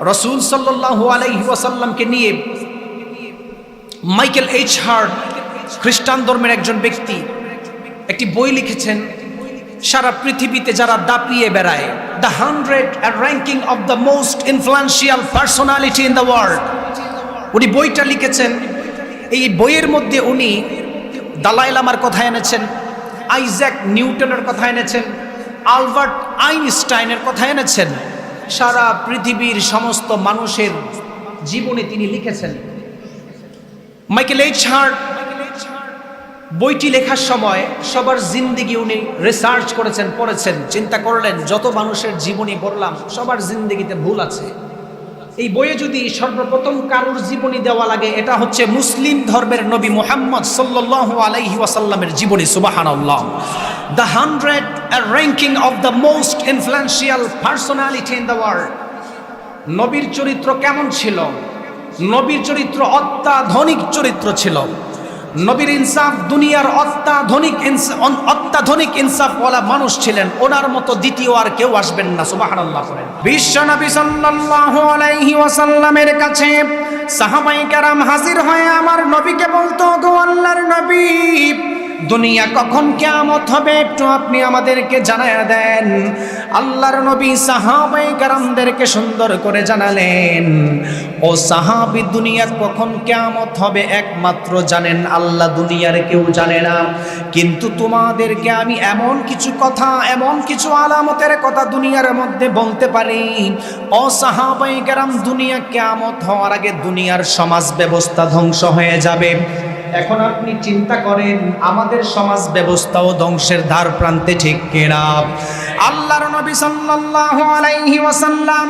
রসুল সাল্লাহ আলাইহি ওয়াসাল্লামকে নিয়ে মাইকেল এইচ হার্ড খ্রিস্টান ধর্মের একজন ব্যক্তি একটি বই লিখেছেন, সারা পৃথিবীতে যারা দাপিয়ে বেড়ায় the hundred ranking of the most influential personality in the world উনি বইটা লিখেছেন, এই বইয়ের মধ্যে উনি দালাই লামার কথা এনেছেন, আইজ্যাক নিউটনের কথা এনেছেন, আলবার্ট আইনস্টাইনের কথা এনেছেন। সারা পৃথিবীর সমস্ত মানুষের জীবনে তিনি লিখেছেন। মাইকেল এইচ হার্ট বইটি লেখার সময় সবার জিন্দিগি উনি রিসার্চ করেছেন, পড়েছেন, চিন্তা করলেন, যত মানুষের জীবনী বললাম সবার জিন্দিগিতে ভুল আছে। এই বইয়ে যদি সর্বপ্রথম কারুর জীবনী দেওয়া লাগে, এটা হচ্ছে মুসলিম ধর্মের নবী মোহাম্মদ সাল্লাহ আলাইহি ওয়াসাল্লামের জীবনী সুবাহান the hundred ranking of the most influential personality in the world নবীর চরিত্র কেমন ছিল? নবীর চরিত্র অত্যাধুনিক চরিত্র ছিল। নবীর ইনসাফ দুনিয়ার অত্যাধুনিক অত্যাধুনিক ইনসাফওয়ালা মানুষ ছিলেন। ওনার মতো দ্বিতীয় আর কেউ আসবেন না, সুবহানাল্লাহ করেন বিশ্ব নবী সাল্লাল্লাহু আলাইহি ওয়াসাল্লামের কাছে সাহাবাই কেরাম হাজির হয়ে আমার নবীকে বলতো, গো আল্লাহর নবী দুনিয়া কখন কেয়ামত হবে একটু আপনি আমাদেরকে জানায়া দেন। আল্লাহর নবী সাহাবাই কারামদেরকে সুন্দর করে জানালেন। ও সাহাবি দুনিয়া কখন কেয়ামত হবে একমাত্র জানেন, আল্লাহ দুনিয়ার কেউ জানে না। কিন্তু তোমাদেরকে আমি এমন কিছু কথা, এমন কিছু আলামতের কথা দুনিয়ার মধ্যে বলতে পারি। ও সাহাবাই কারাম, দুনিয়া কেয়ামত হওয়ার আগে দুনিয়ার সমাজ ব্যবস্থা ধ্বংস হয়ে যাবে। এখন আপনি চিন্তা করেন, আমাদের সমাজ ব্যবস্থাও ধ্বংসের ধার প্রান্তে ঠিক কেনা? আল্লাহর নবী সাল্লাল্লাহু আলাইহি ওয়াসাল্লাম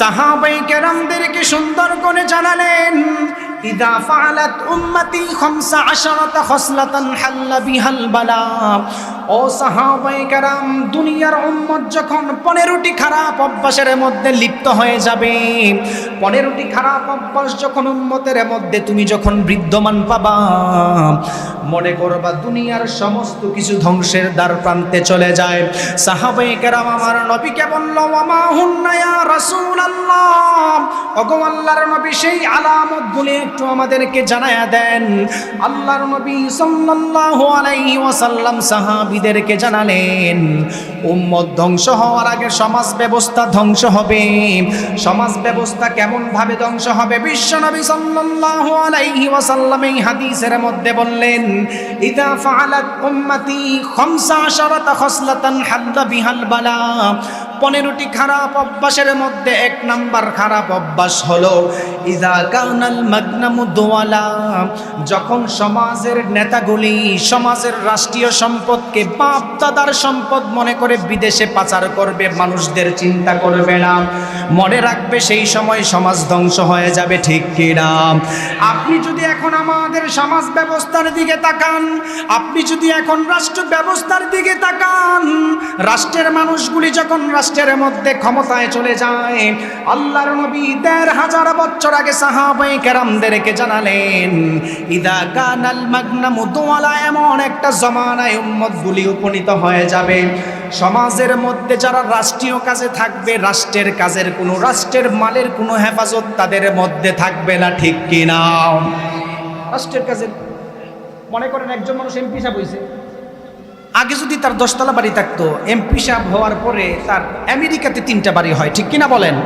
সাহাবাই কেরামদেরকে সুন্দর করে জানালেন, ইদা ফালাত উম্মতি খামসা আশারাতা খসলাতান হাল্লা বিহাল বালা। ও সাহাবাই কেরাম, দুনিয়ার উম্মত যখন পনেরোটি খারাপ অভ্যাসের মধ্যে লিপ্ত হয়ে যাবে, পনেরোটি খারাপ অভ্যাস যখন উম্মতের মধ্যে তুমি যখন বিদ্যমান পাবা, মনে করবা দুনিয়ার সমস্ত কিছু ধ্বংসের দ্বার প্রান্তে চলে যায়। সাহাবাই কেরাম, আমার নবীকে বলল, ওয়ামা হুন্নায়া রাসূলুল্লাহ? ওগো আল্লাহর নবী, সেই আলামতগুলি একটু আমাদেরকে জানায়া দেন। আল্লাহর নবী সাল্লাল্লাহু আলাইহি ওয়াসাল্লাম সাহাবীদেরকে জানালেন, উম্মত ধ্বংস হওয়ার আগে সমাজ ব্যবস্থা ধ্বংস হবে। সমাজ ব্যবস্থা কেমন ভাবে ধ্বংস হবে? বিশ্বনবী সাল্লাল্লাহু আলাইহি ওয়াসাল্লাম এই হাদিসের মধ্যে বললেন, ইদা ফাআলাত উম্মতি খামসা আশারাতা খসলাতান হাদ্দা বিহাল বালা। পনেরোটি খারাপ অভ্যাসের মধ্যে এক নাম্বার খারাপ অভ্যাস হলো ইদা কাউনাল মাগনামু দোয়ালা যখন সমাজের নেতাগুলি সমাজের রাষ্ট্রীয় সম্পদকে বাপ দাদার সম্পদ মনে করে বিদেশে পাচার করবে, মানুষদের চিন্তা করবে না। মনে রাখবে সেই সময় সমাজ ধ্বংস হয়ে যাবে, ঠিক কিনা আপনি যদি এখন আমাদের সমাজ ব্যবস্থার দিকে তাকান, আপনি যদি এখন রাষ্ট্র ব্যবস্থার দিকে তাকান, রাষ্ট্রের মানুষগুলি যখন রাষ্ট্রের মধ্যে ক্ষমতায় চলে যায়। আল্লাহর নবী দেড় হাজার বছর আগে সাহাবাই কেরামদেরকে জানালেন, ইদা কানাল মাগনামু দোয়ালা এমন একটা জমানায় উম্মতগুলি উপনীত হয়ে যাবে। সমাজের মধ্যে যারা রাষ্ট্রীয় কাজে থাকবে, রাষ্ট্রের কাজের কোনো, রাষ্ট্রের মালের কোনো হেফাজত তাদের মধ্যে থাকবে না, ঠিক কিনা রাষ্ট্রের কাজের মনে করেন একজন মানুষ এমপি সাহেব হয়েছে আগে যদি তার দশতলা বাড়ি থাকতো এমপি সাহেব হওয়ার পরে তার আমেরিকাতে তিনটা বাড়ি হয়, ঠিক কিনা বলেন?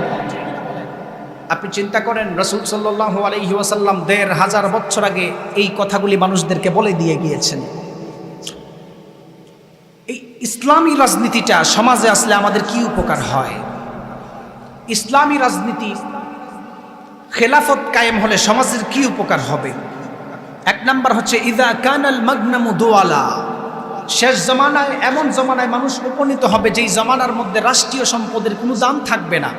আপনি চিন্তা করেন, রসুল সাল্লাহ আলহি ওয়াসাল্লাম দেড় হাজার বছর আগে এই কথাগুলি মানুষদেরকে বলে দিয়ে গিয়েছেন। এই ইসলামী রাজনীতিটা সমাজে আসলে আমাদের কি উপকার হয়? ইসলামী রাজনীতি খেলাফত কায়েম হলে সমাজের কি উপকার হবে? এক নাম্বার হচ্ছে, ইদা কানাল মাগনামু দোয়ালা শেষ জমানায়, এমন জমানায় মানুষ উপনীত হবে যেই জমানার মধ্যে রাষ্ট্রীয় সম্পদের কোনো দাম থাকবে না।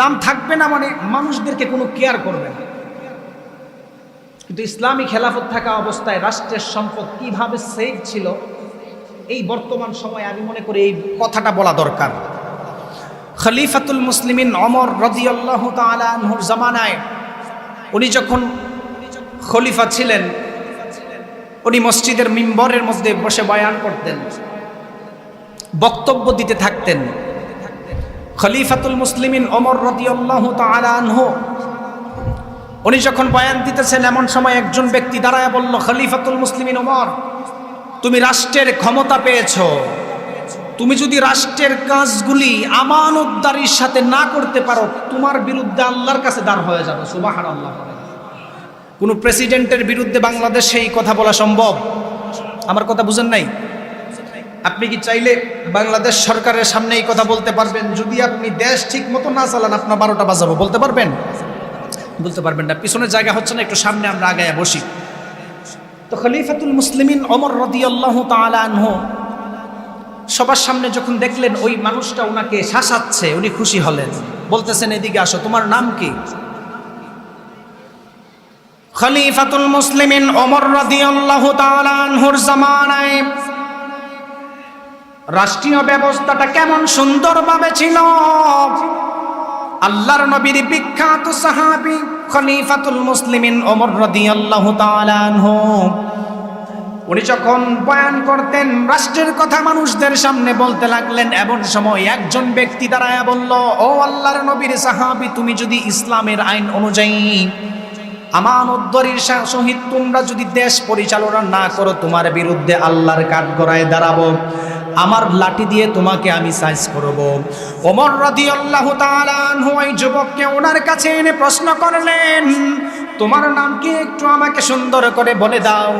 দাম থাকবে না মানে মানুষদেরকে কোনো কেয়ার করবে না। কিন্তু ইসলামী খেলাফত থাকা অবস্থায় রাষ্ট্রের সম্পদ কীভাবে সেভ ছিল, এই বর্তমান সময়ে আমি মনে করি এই কথাটা বলা দরকার। খলিফাতুল মুসলিমিন অমর রদিয়াল্লাহ তালাহুর জামানায় উনি যখন খলিফা ছিলেন উনি মসজিদের মিম্বরের মধ্যে বসে বয়ান করতেন, বক্তব্য দিতে থাকতেন। খলিফাতুল মুসলিমিন রাদিয়াল্লাহু তাআলা আনহু, উনি যখন বয়ান দিতেছেন, এমন সময় একজন ব্যক্তি দাঁড়ায় বলল, খলিফাতুল মুসলিমিন ওমর, তুমি রাষ্ট্রের ক্ষমতা পেয়েছ। তুমি যদি রাষ্ট্রের কাজগুলি আমানতদারির সাথে না করতে পারো, তোমার বিরুদ্ধে আল্লাহর কাছে দাঁড় হয়ে যাবে। সুবাহান আল্লাহ কোনো প্রেসিডেন্টের বিরুদ্ধে বাংলাদেশে এই কথা বলা সম্ভব? আমার কথা বুঝেন নাই? আপনি কি চাইলে বাংলাদেশ সরকারের সামনে এই কথা বলতে পারবেন? যদি আপনি দেশ ঠিক মতো না চালান, আপনার বারোটা বাজাবো। বলতে পারবেন? বলতে পারবেন না। পিছনের জায়গা হচ্ছে না, একটু সামনে আমরা আগায় বসি। তো খলিফাতুল মুসলিমিন অমর রদি আল্লাহ আনহু সবার সামনে যখন দেখলেন ওই মানুষটা ওনাকে শাসাচ্ছে, উনি খুশি হলেন। বলতেছেন, এদিকে আসো, তোমার নাম কি? খলিফাতুল মুসলিমিন ওমর রাদিয়াল্লাহু তাআলা আনহুর জামানায়। রাষ্ট্রীয় ব্যবস্থাটা কেমন সুন্দরভাবে ছিল। আল্লাহর নবীর বিখ্যাত সাহাবী খলিফাতুল মুসলিমিন ওমর রাদিয়াল্লাহু তাআলা আনহু। উনি যখন বয়ান করতেন, রাষ্ট্রের কথা মানুষদের সামনে বলতে লাগলেন, এমন সময় একজন ব্যক্তি দাঁড়ায় বলল, ও আল্লাহর নবীর সাহাবি, তুমি যদি ইসলামের আইন অনুযায়ী আমানতদরির সহিত তোমরা যদি দেশ পরিচালনা না করো, তোমার বিরুদ্ধে আল্লাহর কাঠ গড়ায় দাঁড়াবো। আমার লাঠি দিয়ে তোমাকে আমি সাইজ করব। ওমর রাদি আল্লাহ ওই যুবককে ওনার কাছে এনে প্রশ্ন করলেন, তোমার নাম কি? একটু আমাকে সুন্দর করে বলে দাও।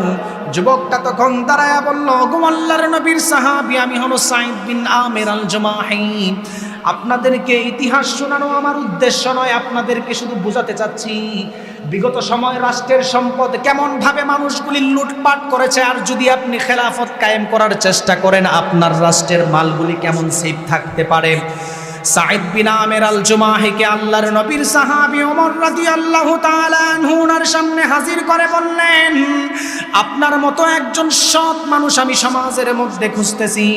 যুবকটা তখন দাঁড়ায় বলল গোমাল্লার নবীর সাহাবি, আমি হলো সাইদ বিন আমের আল জমাহি আপনাদেরকে ইতিহাস শোনানো আমার উদ্দেশ্য নয়, আপনাদেরকে শুধু বোঝাতে চাচ্ছি, বিগত সময় রাষ্ট্রের সম্পদ কেমনভাবে মানুষগুলি লুটপাট করেছে, আর যদি আপনি খেলাফত কায়েম করার চেষ্টা করেন, আপনার রাষ্ট্রের মালগুলি কেমন সেফ থাকতে পারে? সাইদ বিন আমের আল জুমাহিকে আল্লাহর নবীর সাহাবী ওমর রাদিয়াল্লাহু তাআলা আনহুর সামনে হাজির করে বললেন, আপনার মতো একজন সৎ মানুষ আমি সমাজের মধ্যে খুঁজতেছি।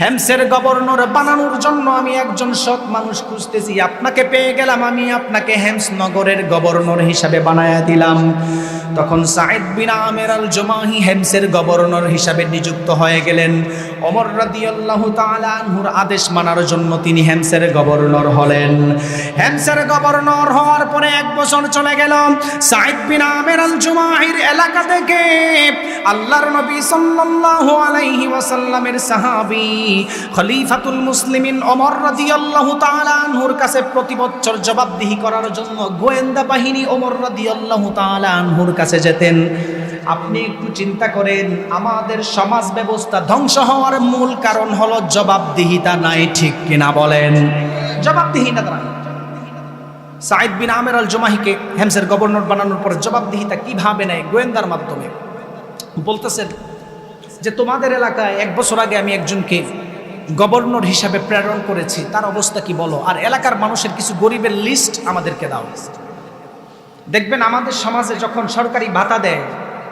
হেমসের গভর্নর বানানোর জন্য আমি একজন সৎ মানুষ খুঁজতেছি। আপনাকে পেয়ে গেলাম আমি আপনাকে হেমস নগরের গভর্নর হিসাবে বানায়া দিলাম। তখন সাইদ বিন আমের আল জমাহি হেমসের গভর্নর হিসাবে নিযুক্ত হয়ে গেলেন। অমর রাদিয়াল্লাহু তাআলা আনহুর আদেশ মানার জন্য তিনি হেমসের গভর্নর হলেন। হেমসের গভর্নর হওয়ার পরে এক বছর চলে গেল। সাইদ বিন আমের আল জুমাহির এলাকা থেকে আল্লাহর নবী সাল্লাল্লাহু আলাইহি ওয়াসাল্লামের সাহাবী খলিফাতুল মুসলিমিন অমর রাদিয়াল্লাহু তাআলা আনহুর কাছে প্রতি বছর জবাবদিহি করার জন্য গোয়েন্দা বাহিনী ওমর রাদিয়াল্লাহু তাআলা আনহুর কাছে যেতেন। আপনি একটু চিন্তা করেন, আমাদের সমাজ ব্যবস্থা ধ্বংস হওয়ার মূল কারণ হলো জবাবদিহিতা নাই, ঠিক কিনা বলেন? জবাবদিহিতা নাই। সাইদ বিন আমের আল জমাহিকে হেমসের গভর্নর বানানোর পর জবাবদিহিতা কীভাবে নেয় গোয়েন্দার মাধ্যমে? বলতেছেন যে, তোমাদের এলাকায় এক বছর আগে আমি একজনকে গভর্নর হিসাবে প্রেরণ করেছি। তার অবস্থা কি বলো? আর এলাকার মানুষের কিছু গরিবের লিস্ট আমাদেরকে দাও। দেখবেন, আমাদের সমাজে যখন সরকারি ভাতা দেয়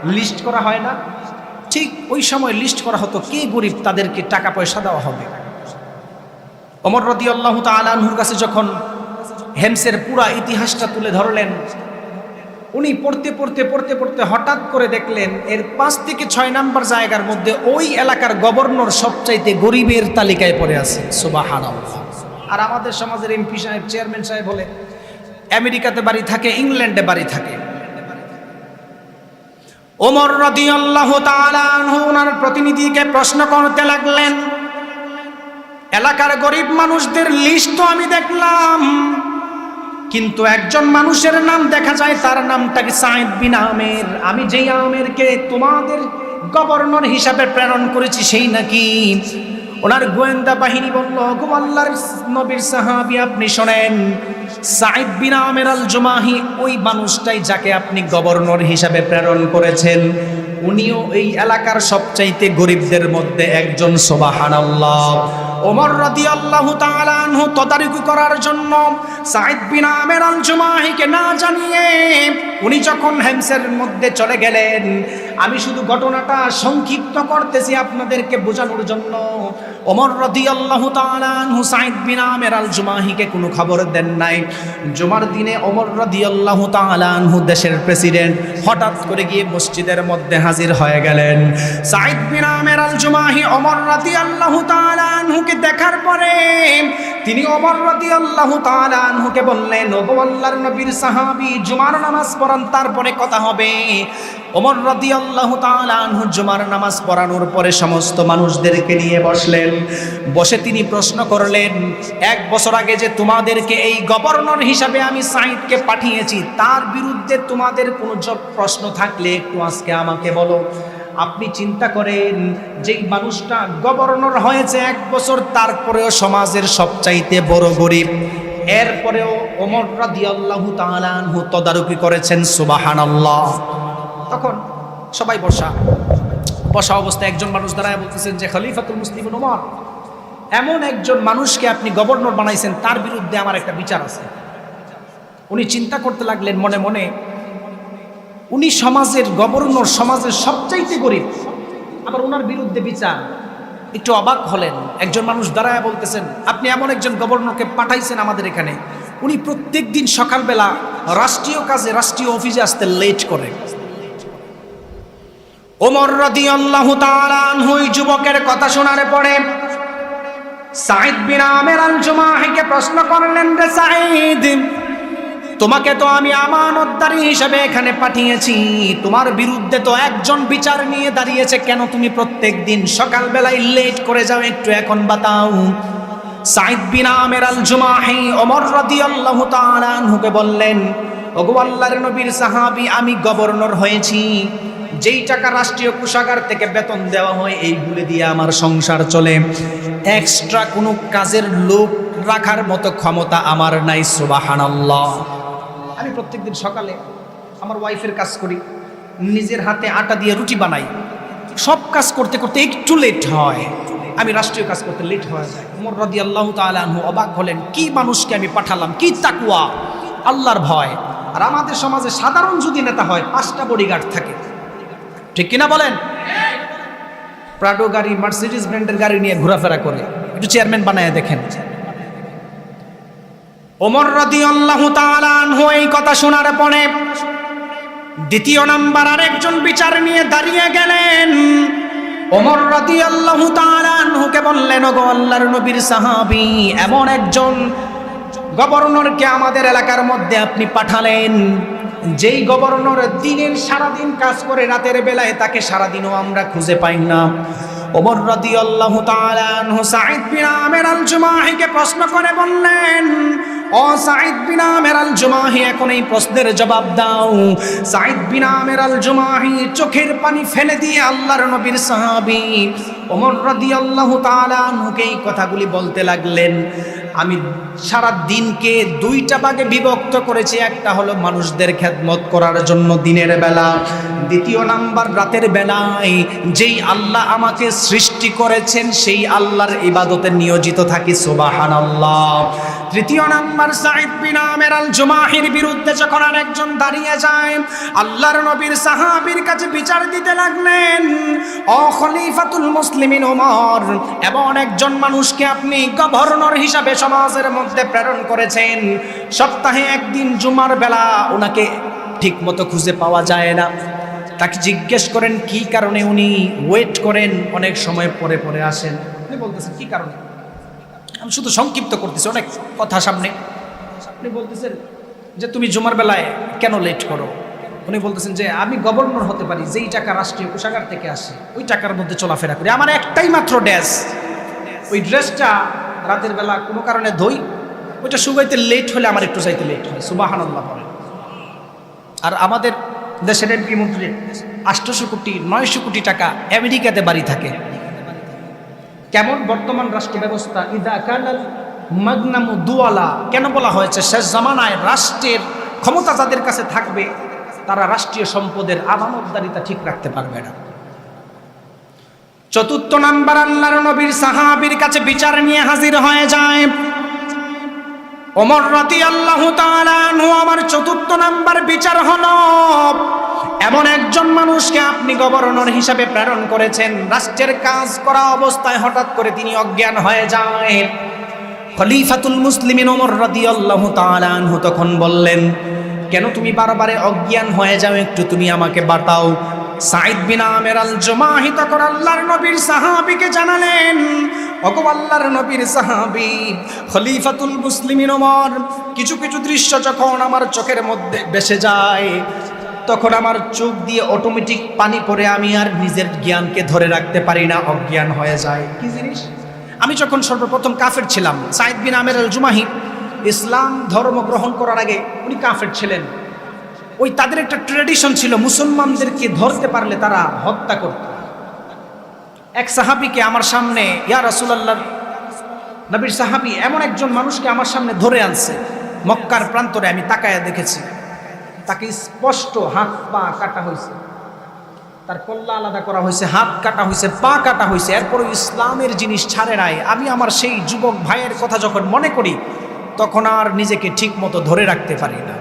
লিস্ট করা হয় না। ঠিক ওই সময় লিস্ট করা হতো কে গরিব তাদেরকে টাকা পয়সা দেওয়া হবে। অমর রদি আল্লাহ তালহুর কাছে যখন হেমসের পুরা ইতিহাসটা তুলে ধরলেন, উনি পড়তে পড়তে পড়তে পড়তে হঠাৎ করে দেখলেন, এর পাঁচ থেকে ছয় নাম্বার জায়গার মধ্যে ওই এলাকার গভর্নর সবচাইতে গরিবের তালিকায় পড়ে আছে। সুবাহান আর আমাদের সমাজের এমপি সাহেব, চেয়ারম্যান সাহেব বলে, আমেরিকাতে বাড়ি থাকে, ইংল্যান্ডে বাড়ি থাকে। ওমর রদি আল্লাহ ওনার প্রতিনিধিকে প্রশ্ন করতে লাগলেন, এলাকার গরিব মানুষদের লিস্ট তো আমি দেখলাম, কিন্তু একজন মানুষের নাম দেখা যায় তার নামটা কি সাইদ বিন আমের? আমি যেই আমেরকে তোমাদের গভর্নর হিসাবে প্রেরণ করেছি সেই নাকি? ওনার গোয়েন্দা বাহিনী বলল গো আল্লাহর নবীর সাহাবি, আপনি শোনেন সাইদ বিন আমের আল জুমাহি ওই মানুষটাই যাকে আপনি গভর্নর হিসাবে প্রেরণ করেছেন। উনিও এই এলাকার সবচাইতে গরিবদের মধ্যে একজন সোবাহান আল্লাহ ওমর রাদি আল্লাহ তদারকি করার জন্য সাইদ বিন আমের আল জুমাহিকে না জানিয়ে উনি যখন হেমসের মধ্যে চলে গেলেন, আমি শুধু ঘটনাটা সংক্ষিপ্ত করতেছি আপনাদেরকে বোঝানোর জন্য। ওমর রদি আল্লাহ হুসাইদ বিন আমের আল জুমাহিকে কোনো খবর দেন নাই। জুমার দিনে ওমর রদি আল্লাহ তালানহু দেশের প্রেসিডেন্ট হঠাৎ করে গিয়ে মসজিদের মধ্যে হাজির হয়ে গেলেন। সাইদ বিন আমের আল জুমাহি ওমর রদি আল্লাহ তালানহুকে দেখার পরে তিনি ওমর রদি আল্লাহ বললেন, ওগো আল্লাহর নবীর সাহাবি, জুমার নামাজ পড়ান, তারপরে কথা হবে। ওমর রদি আল্লাহ তালানহু জুমার নামাজ পড়ানোর পরে সমস্ত মানুষদেরকে নিয়ে বসলেন। বসে তিনি প্রশ্ন করলেন, এক বছর আগে যে তোমাদেরকে এই গভর্নর হিসাবে আমি সাইদকে পাঠিয়েছি, তার বিরুদ্ধে তোমাদের কোনো প্রশ্ন থাকলে একটু আজকে আমাকে বলো। আপনি চিন্তা করেন, যেই মানুষটা গভর্নর হয়েছে এক বছর, তারপরেও সমাজের সবচাইতে বড় গরিব। এরপরেও ওমর রাদিয়াল্লাহু তাআলা আনহু তদারকি করেছেন, সুবহানাল্লাহ। তখন সবাই বসা। বসা অবস্থায় একজন মানুষ দাঁড়ায় বলতেছেন যে, খলিফাতুল মুসলিম ওমর, এমন একজন মানুষকে আপনি গভর্নর বানাইছেন, তার বিরুদ্ধে আমার একটা বিচার আছে। উনি চিন্তা করতে লাগলেন মনে মনে উনি সমাজের গভর্নর, সমাজের সবচাইতে গরিব। আবার ওনার বিরুদ্ধে বিচার। একটু অবাক হলেন। একজন মানুষ দাঁড়ায় বলতেছেন, আপনি এমন একজন গভর্নরকে পাঠাইছেন আমাদের এখানে। উনি প্রত্যেক দিন সকালবেলা রাষ্ট্রীয় কাজে রাষ্ট্রীয় অফিসে আসতে লেট করে। ওমর রদি আল্লাহ ওই যুবকের কথা শোনার পরে সাইদ বিন আমের আল জুমাহিকে প্রশ্ন করলেন রে সাইদ তোমাকে তো আমি আমানতদারি হিসেবে এখানে পাঠিয়েছি। তোমার বিরুদ্ধে তো একজন বিচার নিয়ে দাঁড়িয়েছে। কেন তুমি প্রত্যেক দিন সকালবেলায় লেট করে যাও, একটু এখন বাতাও। সাইদ বিন আমের আল জুমাহি ওমর রাদিয়াল্লাহু তাআলা আনহুকে বললেন, ওগো আল্লাহর নবীর সাহাবী, আমি গভর্নর হয়েছি। যেই টাকা রাষ্ট্রীয় কোষাগার থেকে বেতন দেওয়া হয় এইগুলি দিয়ে আমার সংসার চলে। এক্সট্রা কোনো কাজের লোক রাখার মতো ক্ষমতা আমার নাই, সুবাহানাল্লাহ। আমি প্রত্যেকদিন সকালে আমার ওয়াইফের কাজ করি, নিজের হাতে আটা দিয়ে রুটি বানাই। সব কাজ করতে করতে একটু লেট হয়। আমি রাষ্ট্রীয় কাজ করতে লেট হয়ে যায়। উমর রদি আল্লাহ তালু অবাক হলেন, কি মানুষকে আমি পাঠালাম? কি তাকুয়া আল্লাহর ভয়। আর আমাদের সমাজে সাধারণ যদি নেতা হয়, পাঁচটা বডিগার্ড থাকে। ঠিক কিনা বলেন? প্রাডো গাড়ি মার্সিডিস ব্র্যান্ডের গাড়ি নিয়ে ঘোরাফেরা করে। একটু চেয়ারম্যান বানায় দেখেন। ওমর রদি আল্লাহ এই কথা শোনার পরে দ্বিতীয় নাম্বার আরেকজন বিচার নিয়ে দাঁড়িয়ে গেলেন। ওমর রদি আল্লাহ তালানহুকে বললেন গো আল্লাহর নবীর সাহাবি, এমন একজন গভর্নরকে আমাদের এলাকার মধ্যে আপনি পাঠালেন, যেই গভর্নর দিনের সারাদিন কাজ করে রাতের বেলায় তাকে সারাদিনও আমরা খুঁজে পাই না। ওমর রাদি আল্লাহ তালানহু সাইদ বিন আমের আল জুমাহিকে প্রশ্ন করে বললেন ও বিন আমের জুমাহি এখন এই প্রশ্নের জবাব দাও। সাইদ বিন আমের আল জুমাহি চোখের পানি ফেলে দিয়ে আল্লাহর নবীর সাহাবী ওমর আল্লাহ তালানহুকে এই কথাগুলি বলতে লাগলেন। আমি সারা দিনকে দুইটা ভাগে বিভক্ত করেছি, একটা হলো মানুষদের খেদমত করার জন্য দিনের বেলা, দ্বিতীয় নাম্বার রাতের বেলায় যেই আল্লাহ আমাকে সৃষ্টি করেছেন, সেই আল্লাহর ইবাদতে নিয়োজিত থাকি সুবাহান আল্লাহ তৃতীয় নাম্বার সাইদ বিন আমের আল জুমাহির বিরুদ্ধে যখন আরেকজন দাঁড়িয়ে যায়, আল্লাহর নবীর সাহাবীর কাছে বিচার দিতে লাগলেন, ও খলিফাতুল মুসলিমিন ওমর, এমন একজন মানুষকে আপনি গভর্নর হিসাবে সমাজের মধ্যে প্রেরণ করেছেন। সপ্তাহে একদিন জুমার বেলা ওনাকে ঠিক মতো খুঁজে পাওয়া যায় না। তাকে জিজ্ঞেস করেন, কি কারণে উনি ওয়েট করেন? অনেক সময় পরে পরে আসেন। বলতেছেন, কি কারণে? আমি শুধু সংক্ষিপ্ত করতেছি, অনেক কথা সামনে। আপনি বলতেছেন যে তুমি জুমার বেলায় কেন লেট করো? উনি বলতেছেন যে আমি গভর্নর হতে পারি, যেই টাকা রাষ্ট্রীয় কোষাগার থেকে আসে, ওই টাকার মধ্যে চলাফেরা করি। আমার একটাই মাত্র ড্রেস। ওই ড্রেসটা রাতের বেলা কোনো কারণে ধই, ওইটা শুকাইতে লেট হলে আমার একটু যাইতে লেট হয় সুবাহান আল্লাহ বলে আর আমাদের দেশের এমপি মন্ত্রী আষ্টশো কোটি, নয়শো কোটি টাকা আমেরিকাতে বাড়ি থাকে। কেমন বর্তমান রাষ্ট্র ব্যবস্থা ইদা কানাল মাগনামু দুয়ালা কেন বলা হয়েছে? শেষ জামানায় রাষ্ট্রের ক্ষমতা যাদের কাছে থাকবে, তারা রাষ্ট্রীয় সম্পদের আমানতদারিতা ঠিক রাখতে পারবে না। চতুর্থ নাম্বার, আল্লাহর নবীর সাহাবীর কাছে বিচার নিয়ে হাজির হয়ে যায়। ওমর রাতি আল্লাহ আমার চতুর্থ নাম্বার বিচার হলো এমন একজন মানুষকে আপনি গভর্নর হিসাবে প্রেরণ করেছেন, রাষ্ট্রের কাজ করা অবস্থায় হঠাৎ করে তিনি অজ্ঞান হয়ে যায়। খলিফাতুল মুসলিমিন ওমর রাদিয়াল্লাহু তাআলা তখন বললেন, কেন তুমি বারবারে অজ্ঞান হয়ে যাও? একটু তুমি আমাকে বাতাও সাইদ বিন আমের আল জমাহি তখন আল্লাহর নবীর সাহাবীকে জানালেন অগো নবীর সাহাবী, খলিফাতুল মুসলিমিন কিছু কিছু দৃশ্য যখন আমার চোখের মধ্যে বেসে যায় তখন আমার চোখ দিয়ে অটোমেটিক পানি পড়ে, আমি আর নিজের জ্ঞানকে ধরে রাখতে পারি না, অজ্ঞান হয়ে যায়। কি জিনিস? আমি যখন সর্বপ্রথম কাফের ছিলাম, সাইদ বিন আমের আল জুমাহি ইসলাম ধর্ম গ্রহণ করার আগে উনি কাফের ছিলেন। ওই তাদের একটা ট্রেডিশন ছিল, মুসলমানদেরকে ধরতে পারলে তারা হত্যা করত। এক সাহাবিকে আমার সামনে, ইয়া রাসূলুল্লাহ, নবীর সাহাবি এমন একজন মানুষকে আমার সামনে ধরে আনছে, মক্কার প্রান্তরে আমি তাকায়া দেখেছি। তাকে স্পষ্ট হাত পা কাটা হয়েছে। তার কল্লা আলাদা করা হয়েছে, হাত কাটা হয়েছে, পা কাটা হয়েছে। এরপর ইসলামের জিনিস ছাড়ে নাই। আমি আমার সেই যুবক ভাইয়ের কথা যখন মনে করি, তখন আর নিজেকে ঠিক মতো ধরে রাখতে পারি না।